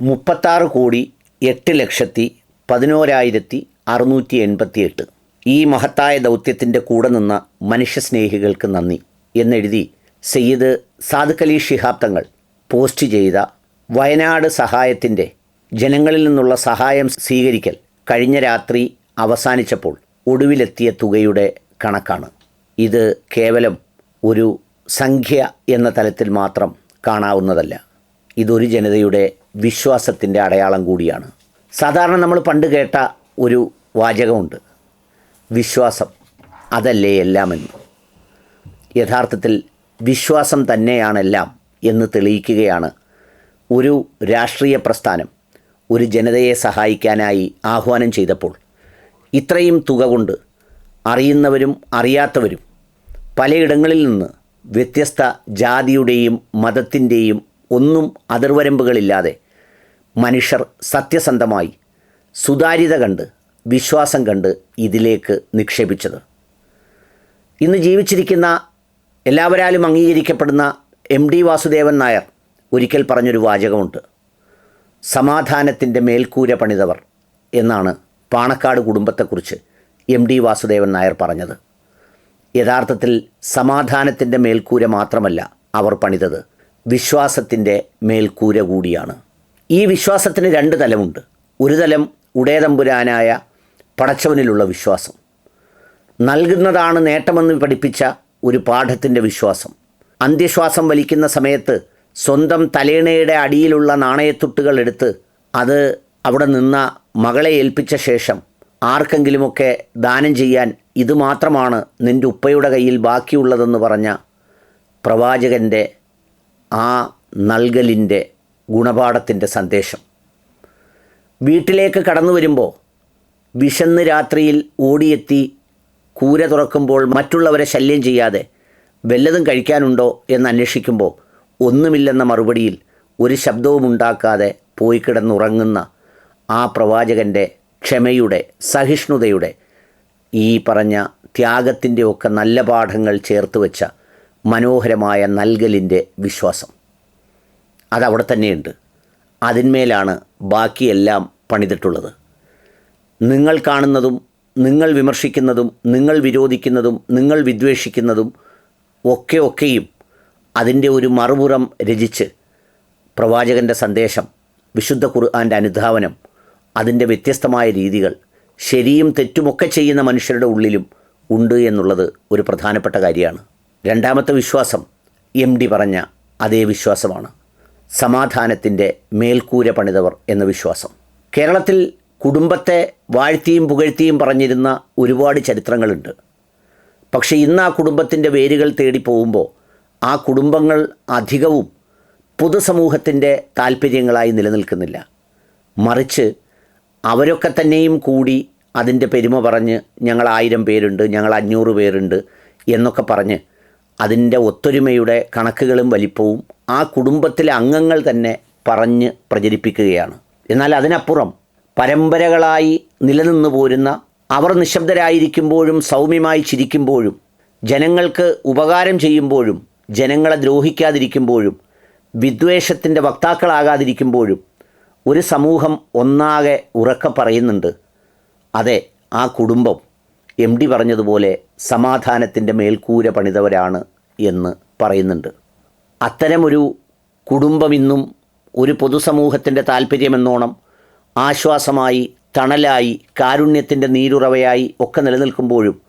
മുപ്പത്താറ് കോടി എട്ട് ലക്ഷത്തി പതിനോരായിരത്തി അറുന്നൂറ്റി എൺപത്തി എട്ട് ഈ മഹത്തായ ദൗത്യത്തിന്റെ കൂടെ നിന്ന മനുഷ്യസ്നേഹികൾക്ക് നന്ദി എന്നെഴുതി സയ്യിദ് സാദുഖ് അലി ശിഹാബ് തങ്ങൾ പോസ്റ്റ് ചെയ്ത വയനാട് സഹായത്തിന്റെ ജനങ്ങളിൽ നിന്നുള്ള സഹായം സ്വീകരിക്കൽ കഴിഞ്ഞ രാത്രി അവസാനിച്ചപ്പോൾ ഒടുവിലെത്തിയ തുകയുടെ കണക്കാണ്. ഇത് കേവലം ഒരു സംഖ്യ എന്ന തലത്തിൽ മാത്രം കാണാവുന്നതല്ല. ഇതൊരു ജനതയുടെ വിശ്വാസത്തിന്റെ അടയാളം കൂടിയാണ്. സാധാരണ നമ്മൾ പണ്ട് കേട്ട ഒരു വാചകമുണ്ട്. വിശ്വാസം അതല്ലേ എല്ലാമെന്ന് യഥാർത്ഥത്തിൽ വിശ്വാസം തന്നെയാണെല്ലാം എന്ന് തെളിയിക്കുകയാണ് ഒരു രാഷ്ട്രീയ പ്രസ്ഥാനം ഒരു ജനതയെ സഹായിക്കാനായി ആഹ്വാനം ചെയ്തപ്പോൾ. ഇത്രയും തുക കൊണ്ട് അറിയുന്നവരും അറിയാത്തവരും പലയിടങ്ങളിൽ നിന്ന് വ്യത്യസ്ത ജാതിയുടെയും മതത്തിന്റെയും ഒന്നും അതിർവരമ്പുകളില്ലാതെ മനുഷ്യർ സത്യസന്ധമായി സുതാര്യത കണ്ട് വിശ്വാസം കണ്ട് ഇതിലേക്ക് നിക്ഷേപിച്ചത്. ഇന്ന് ജീവിച്ചിരിക്കുന്ന എല്ലാവരാലും അംഗീകരിക്കപ്പെടുന്ന എം ഡി വാസുദേവൻ നായർ ഒരിക്കൽ പറഞ്ഞൊരു വാചകമുണ്ട്. സമാധാനത്തിന്റെ മേൽക്കൂര പണിതവർ എന്നാണ് പാണക്കാട് കുടുംബത്തെക്കുറിച്ച് എം ഡി വാസുദേവൻ നായർ പറഞ്ഞത്. യഥാർത്ഥത്തിൽ സമാധാനത്തിന്റെ മേൽക്കൂര മാത്രമല്ല അവർ പണിതത് വിശ്വാസത്തിന്റെ മേൽക്കൂര കൂടിയാണ്. ഈ വിശ്വാസത്തിന് രണ്ട് തലമുണ്ട്. ഒരു തലം ഉടേതമ്പുരാനായ പടച്ചവനിലുള്ള വിശ്വാസം. നൽകുന്നതാണ് നേട്ടമെന്ന് പഠിപ്പിച്ച ഒരു പാഠത്തിന്റെ വിശ്വാസം. അന്ത്യശ്വാസം വലിക്കുന്ന സമയത്ത് സ്വന്തം തലേണയുടെ അടിയിലുള്ള നാണയത്തുട്ടുകൾ എടുത്ത് അത് അവിടെ നിന്ന മകളെ ഏൽപ്പിച്ച ശേഷം ആർക്കെങ്കിലുമൊക്കെ ദാനം ചെയ്യാൻ ഇതുമാത്രമാണ് നിന്റെ ഉപ്പയുടെ കയ്യിൽ ബാക്കിയുള്ളതെന്ന് പറഞ്ഞ പ്രവാചകന്റെ ആ നൽകലിന്റെ ഗുണപാഠത്തിന്റെ സന്ദേശം. വീട്ടിലേക്ക് കടന്നു വരുമ്പോൾ വിശന്ന് രാത്രിയിൽ ഓടിയെത്തി കൂര തുറക്കുമ്പോൾ മറ്റുള്ളവരെ ശല്യം ചെയ്യാതെ വല്ലതും കഴിക്കാനുണ്ടോ എന്ന് അന്വേഷിക്കുമ്പോൾ ഒന്നുമില്ലെന്ന മറുപടിയിൽ ഒരു ശബ്ദവും ഉണ്ടാക്കാതെ പോയി കിടന്നുറങ്ങുന്ന ആ പ്രവാചകന്റെ ക്ഷമയുടെ സഹിഷ്ണുതയുടെ ഈ പറഞ്ഞ ത്യാഗത്തിന്റെ ഒക്കെ നല്ല പാഠങ്ങൾ ചേർത്ത് വെച്ച മനോഹരമായ നൽകലിന്റെ വിശ്വാസം. അതവിടെ തന്നെയുണ്ട്. അതിന്മേലാണ് ബാക്കിയെല്ലാം പണിതിട്ടുള്ളത്. നിങ്ങൾ കാണുന്നതും നിങ്ങൾ വിമർശിക്കുന്നതും നിങ്ങൾ വിരോധിക്കുന്നതും നിങ്ങൾ വിദ്വേഷിക്കുന്നതും ഒക്കെ ഒക്കെയും അതിന്റെ ഒരു മറുപുറം രചിച്ച് പ്രവാചകന്റെ സന്ദേശം വിശുദ്ധ ഖുർആാന്റെ അനുധാവനം അതിന്റെ വ്യത്യസ്തമായ രീതികൾ ശരിയും തെറ്റുമൊക്കെ ചെയ്യുന്ന മനുഷ്യരുടെ ഉള്ളിലും ഉണ്ട് എന്നുള്ളത് ഒരു പ്രധാനപ്പെട്ട കാര്യമാണ്. രണ്ടാമത്തെ വിശ്വാസം എം ഡി പറഞ്ഞ അതേ വിശ്വാസമാണ്. സമാധാനത്തിന്റെ മേൽക്കൂര പണിതവർ എന്ന വിശ്വാസം. കേരളത്തിൽ കുടുംബത്തെ വാഴ്ത്തിയും പുകഴ്ത്തിയും പറഞ്ഞിരുന്ന ഒരുപാട് ചരിത്രങ്ങളുണ്ട്. പക്ഷേ ഇന്ന് ആ കുടുംബത്തിന്റെ വേരുകൾ തേടി പോകുമ്പോൾ ആ കുടുംബങ്ങൾ അധികവും പൊതുസമൂഹത്തിന്റെ താല്പര്യങ്ങളായി നിലനിൽക്കുന്നില്ല. മറിച്ച് അവരൊക്കെ തന്നെയും കൂടി അതിന്റെ പെരുമ പറഞ്ഞ് ഞങ്ങൾ ആയിരം പേരുണ്ട് ഞങ്ങൾ അഞ്ഞൂറ് പേരുണ്ട് എന്നൊക്കെ പറഞ്ഞ് അതിന്റെ ഒത്തൊരുമയുടെ കണക്കുകളും വലിപ്പവും ആ കുടുംബത്തിലെ അംഗങ്ങൾ തന്നെ പറഞ്ഞ് പ്രചരിപ്പിക്കുകയാണ്. എന്നാൽ അതിനപ്പുറം പരമ്പരകളായി നിലനിന്നു പോരുന്ന അവർ നിശബ്ദരായിരിക്കുമ്പോഴും സൗമ്യമായി ചിരിക്കുമ്പോഴും ജനങ്ങൾക്ക് ഉപകാരം ചെയ്യുമ്പോഴും ജനങ്ങളെ ദ്രോഹിക്കാതിരിക്കുമ്പോഴും വിദ്വേഷത്തിന്റെ വക്താക്കളാകാതിരിക്കുമ്പോഴും ഒരു സമൂഹം ഒന്നാകെ ഉറക്കെ പറയുന്നുണ്ട്. അതെ ആ കുടുംബം എം ഡി പറഞ്ഞതുപോലെ സമാധാനത്തിന്റെ മേൽക്കൂര പണിതവരാണ് എന്ന് പറയുന്നുണ്ട്. അത്തരമൊരു കുടുംബം ഇന്നും ഒരു പൊതുസമൂഹത്തിന്റെ താല്പര്യമെന്നോണം ആശ്വാസമായി തണലായി കാരുണ്യത്തിന്റെ നീരുറവയായി ഒക്കെ നിലനിൽക്കുമ്പോഴും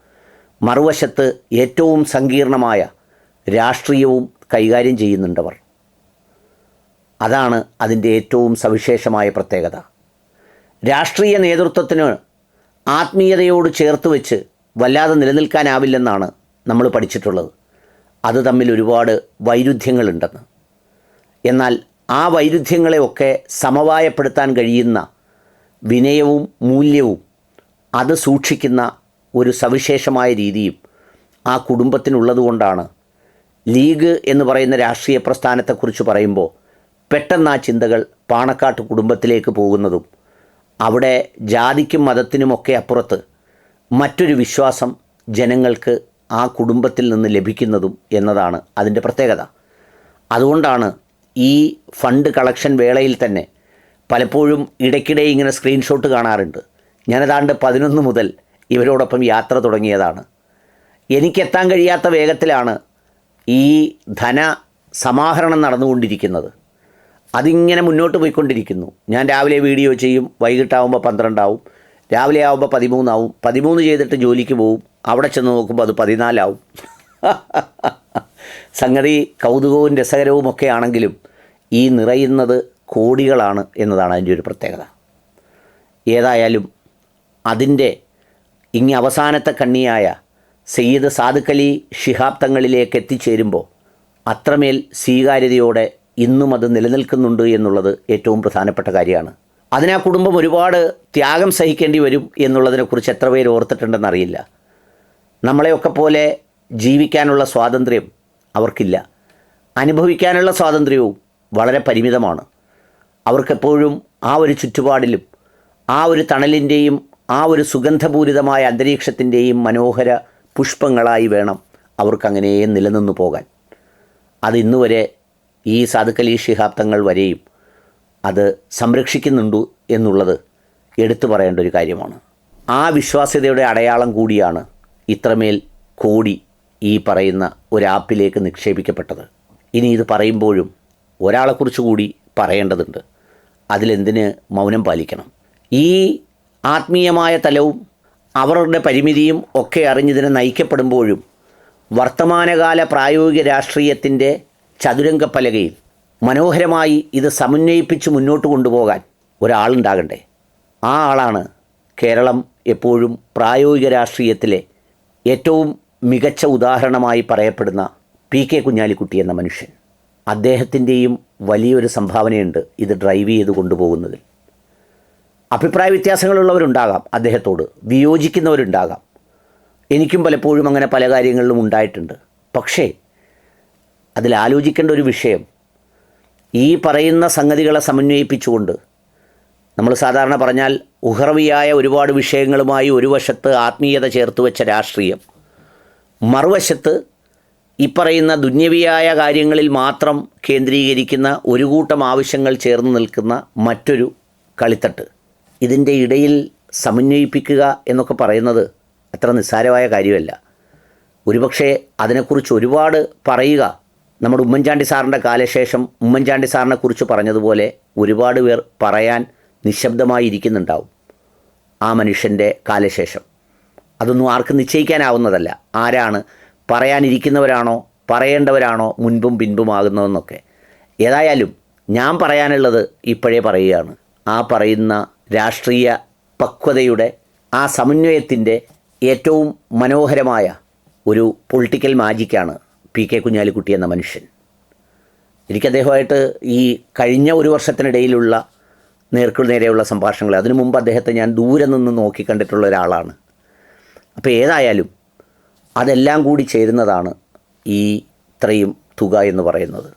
മറുവശത്ത് ഏറ്റവും സങ്കീർണമായ രാഷ്ട്രീയവും കൈകാര്യം ചെയ്യുന്നുണ്ടവർ. അതാണ് അതിന്റെ ഏറ്റവും സവിശേഷമായ പ്രത്യേകത. രാഷ്ട്രീയ നേതൃത്വത്തിന് ആത്മീയതയോട് ചേർത്ത് വെച്ച് വല്ലാതെ നിലനിൽക്കാനാവില്ലെന്നാണ് നമ്മൾ പഠിച്ചിട്ടുള്ളത്. അത് തമ്മിൽ ഒരുപാട് വൈരുദ്ധ്യങ്ങളുണ്ടെന്ന്. എന്നാൽ ആ വൈരുദ്ധ്യങ്ങളെയൊക്കെ സമവായപ്പെടുത്താൻ കഴിയുന്ന വിനയവും മൂല്യവും അത് സൂക്ഷിക്കുന്ന ഒരു സവിശേഷമായ രീതിയും ആ കുടുംബത്തിനുള്ളതുകൊണ്ടാണ്. ലീഗ് എന്ന് പറയുന്ന രാഷ്ട്രീയ പ്രസ്ഥാനത്തെക്കുറിച്ച് പറയുമ്പോൾ പെട്ടെന്ന് ആ ചിന്തകൾ പാണക്കാട്ട് കുടുംബത്തിലേക്ക് പോകുന്നതും അവിടെ ജാതിക്കും മതത്തിനുമൊക്കെ അപ്പുറത്ത് മറ്റൊരു വിശ്വാസം ജനങ്ങൾക്ക് ആ കുടുംബത്തിൽ നിന്ന് ലഭിക്കുന്നതും എന്നതാണ് അതിന്റെ പ്രത്യേകത. അതുകൊണ്ടാണ് ഈ ഫണ്ട് കളക്ഷൻ വേളയിൽ തന്നെ പലപ്പോഴും ഇടയ്ക്കിടെ ഇങ്ങനെ സ്ക്രീൻഷോട്ട് കാണാറുണ്ട്. ഞാനതാണ്ട് പതിനൊന്ന് മുതൽ ഇവരോടൊപ്പം യാത്ര തുടങ്ങിയതാണ്. എനിക്കെത്താൻ കഴിയാത്ത വേഗത്തിലാണ് ഈ ധന സമാഹരണം നടന്നുകൊണ്ടിരിക്കുന്നത്. അതിങ്ങനെ മുന്നോട്ട് പോയിക്കൊണ്ടിരിക്കുന്നു. ഞാൻ രാവിലെ വീഡിയോ ചെയ്യും വൈകിട്ടാവുമ്പോൾ പന്ത്രണ്ടാവും. രാവിലെ ആവുമ്പോൾ പതിമൂന്നാവും. പതിമൂന്ന് ചെയ്തിട്ട് ജോലിക്ക് പോവും. അവിടെ ചെന്ന് നോക്കുമ്പോൾ അത് പതിനാലാവും. സംഗതി കൗതുകവും രസകരവും ഒക്കെ ആണെങ്കിലും ഈ നിറയുന്നത് കോടികളാണ് എന്നതാണ് അതിന്റെ ഒരു പ്രത്യേകത. ഏതായാലും അതിന്റെ ഇങ്ങി അവസാനത്തെ കണ്ണിയായ സയ്യിദ് സാദുക്കലി ശിഹാബ് തങ്ങളിലേക്ക് എത്തിച്ചേരുമ്പോൾ അത്രമേൽ സ്വീകാര്യതയോടെ ഇന്നും അത് നിലനിൽക്കുന്നുണ്ട് എന്നുള്ളത് ഏറ്റവും പ്രധാനപ്പെട്ട കാര്യമാണ്. അതിനാ കുടുംബം ഒരുപാട് ത്യാഗം സഹിക്കേണ്ടി വരും എന്നുള്ളതിനെക്കുറിച്ച് എത്ര പേര് ഓർത്തിട്ടുണ്ടെന്നറിയില്ല നമ്മളെയൊക്കെ പോലെ ജീവിക്കാനുള്ള സ്വാതന്ത്ര്യം അവർക്കില്ല. അനുഭവിക്കാനുള്ള സ്വാതന്ത്ര്യവും വളരെ പരിമിതമാണ്. അവർക്കെപ്പോഴും ആ ഒരു ചുറ്റുപാടിലും ആ ഒരു തണലിന്റെയും ആ ഒരു സുഗന്ധപൂരിതമായ അന്തരീക്ഷത്തിന്റെയും മനോഹര പുഷ്പങ്ങളായി വേണം അവർക്കങ്ങനെ നിലനിന്നു പോകാൻ. അത് ഇന്നുവരെ ഈ സാധുക്കലി ശിഹാബ്ദങ്ങൾ വരെയും അത് സംരക്ഷിക്കുന്നുണ്ട് എന്നുള്ളത് എടുത്തു പറയേണ്ട ഒരു കാര്യമാണ്. ആ വിശ്വാസ്യതയുടെ അടയാളം കൂടിയാണ് ഇത്രമേൽ കോടി ഈ പറയുന്ന ഒരു ആപ്പിലേക്ക് നിക്ഷേപിക്കപ്പെട്ടത്. ഇനി ഇത് പറയുമ്പോഴും ഒരാളെക്കുറിച്ച് കൂടി പറയേണ്ടതുണ്ട്. അതിലെന്തിന് മൗനം പാലിക്കണം. ഈ ആത്മീയമായ തലവും അവരുടെ പരിമിതിയും ഒക്കെ അറിഞ്ഞതിനെ നയിക്കപ്പെടുമ്പോഴും വർത്തമാനകാല പ്രായോഗിക രാഷ്ട്രീയത്തിന്റെ ചതുരംഗപ്പലകയിൽ മനോഹരമായി ഇത് സമന്വയിപ്പിച്ച് മുന്നോട്ട് കൊണ്ടുപോകാൻ ഒരാളുണ്ടാകണ്ടേ? ആ ആളാണ് കേരളം എപ്പോഴും പ്രായോഗിക രാഷ്ട്രീയത്തിലെ ഏറ്റവും മികച്ച ഉദാഹരണമായി പറയപ്പെടുന്ന പി കെ കുഞ്ഞാലിക്കുട്ടി എന്ന മനുഷ്യൻ. അദ്ദേഹത്തിന്റെയും വലിയൊരു സംഭാവനയുണ്ട് ഇത് ഡ്രൈവ് ചെയ്ത് കൊണ്ടുപോകുന്നതിൽ. അഭിപ്രായ വ്യത്യാസങ്ങളുള്ളവരുണ്ടാകാം അദ്ദേഹത്തോട് വിയോജിക്കുന്നവരുണ്ടാകാം. എനിക്കും പലപ്പോഴും അങ്ങനെ പല കാര്യങ്ങളിലും ഉണ്ടായിട്ടുണ്ട്. പക്ഷേ അതിൽ ആലോചിക്കേണ്ട ഒരു വിഷയം. ഈ പറയുന്ന സംഗതികളെ സമന്വയിപ്പിച്ചുകൊണ്ട് നമ്മൾ സാധാരണ പറഞ്ഞാൽ ഉഹർവിയായ ഒരുപാട് വിഷയങ്ങളുമായി ഒരു വശത്ത് ആത്മീയത ചേർത്ത് വെച്ച രാഷ്ട്രീയം മറുവശത്ത് ഈ പറയുന്ന ദുന്യവിയായ കാര്യങ്ങളിൽ മാത്രം കേന്ദ്രീകരിക്കുന്ന ഒരു കൂട്ടം ആവശ്യങ്ങൾ ചേർന്ന് നിൽക്കുന്ന മറ്റൊരു കളിത്തട്ട്. ഇതിന്റെ ഇടയിൽ സമന്വയിപ്പിക്കുക എന്നൊക്കെ പറയുന്നത് അത്ര നിസ്സാരമായ കാര്യമല്ല. ഒരുപക്ഷെ അതിനെക്കുറിച്ച് ഒരുപാട് പറയുക നമ്മുടെ ഉമ്മൻചാണ്ടി സാറിന്റെ കാലശേഷം ഉമ്മൻചാണ്ടി സാറിനെ കുറിച്ച് പറഞ്ഞതുപോലെ ഒരുപാട് പേർ പറയാൻ നിശബ്ദമായി ഇരിക്കുന്നുണ്ടാവും ആ മനുഷ്യന്റെ കാലശേഷം. അതൊന്നും ആർക്കും നിശ്ചയിക്കാനാവുന്നതല്ല. ആരാണ് പറയാനിരിക്കുന്നവരാണോ പറയേണ്ടവരാണോ മുൻപും പിൻപുമാകുന്നതെന്നൊക്കെ ഏതായാലും ഞാൻ പറയാനുള്ളത് ഇപ്പോഴേ പറയുകയാണ്. ആ പറയുന്ന രാഷ്ട്രീയ പക്വതയുടെ ആ സമന്വയത്തിന്റെ ഏറ്റവും മനോഹരമായ ഒരു പൊളിറ്റിക്കൽ മാജിക്കാണ് പി കെ കുഞ്ഞാലിക്കുട്ടി എന്ന മനുഷ്യൻ. എനിക്ക് അദ്ദേഹമായിട്ട് ഈ കഴിഞ്ഞ ഒരു വർഷത്തിനിടയിലുള്ള നേർക്കു നേരെയുള്ള സംഭാഷണങ്ങൾ അതിനു മുമ്പ് അദ്ദേഹത്തെ ഞാൻ ദൂരെ നിന്ന് നോക്കി കണ്ടിട്ടുള്ള ഒരാളാണ്. അപ്പോൾ ഏതായാലും അതെല്ലാം കൂടി ചേരുന്നതാണ് ഈ ഇത്രയും തുക എന്ന് പറയുന്നത്.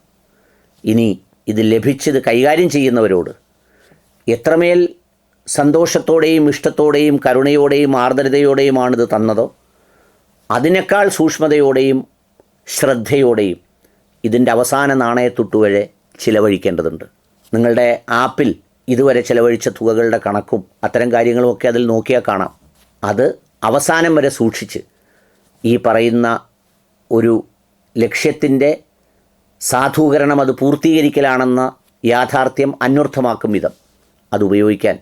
ഇനി ഇത് ലഭിച്ചത് കൈകാര്യം ചെയ്യുന്നവരോട് എത്രമേൽ സന്തോഷത്തോടെയും ഇഷ്ടത്തോടെയും കരുണയോടെയും ആർദ്രതയോടെയുമാണിത് തന്നതോ അതിനേക്കാൾ സൂക്ഷ്മതയോടെയും ശ്രദ്ധയോടെയും ഇതിന്റെ അവസാന നാണയത്തുട്ടുവരെ ചിലവഴിക്കേണ്ടതുണ്ട്. നിങ്ങളുടെ ആപ്പിൽ ഇതുവരെ ചിലവഴിച്ച തുകകളുടെ കണക്കും അത്തരം കാര്യങ്ങളുമൊക്കെ അതിൽ നോക്കിയാൽ കാണാം. അത് അവസാനം വരെ സൂക്ഷിച്ച് ഈ പറയുന്ന ഒരു ലക്ഷ്യത്തിന്റെ സാധൂകരണം അത് പൂർത്തീകരിക്കലാണെന്ന യാഥാർത്ഥ്യം അന്വർത്ഥമാക്കും വിധം അത് ഉപയോഗിക്കാൻ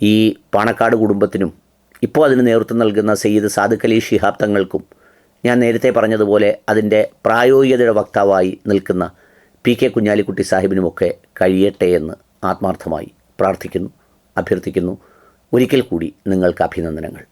ഈ പാണക്കാട് കുടുംബത്തിനും ഇപ്പോൾ അതിന് നേതൃത്വം നൽകുന്ന സയ്യിദ് സാദിഖ് അലി ശിഹാബ് തങ്ങൾക്കും ഞാൻ നേരത്തെ പറഞ്ഞതുപോലെ അതിന്റെ പ്രായോഗികതയുടെ വക്താവായി നിൽക്കുന്ന പി കെ കുഞ്ഞാലിക്കുട്ടി സാഹിബിനുമൊക്കെ കഴിയട്ടെ എന്ന് ആത്മാർത്ഥമായി പ്രാർത്ഥിക്കുന്നു അഭ്യർത്ഥിക്കുന്നു. ഒരിക്കൽ കൂടി നിങ്ങൾക്ക് അഭിനന്ദനങ്ങൾ.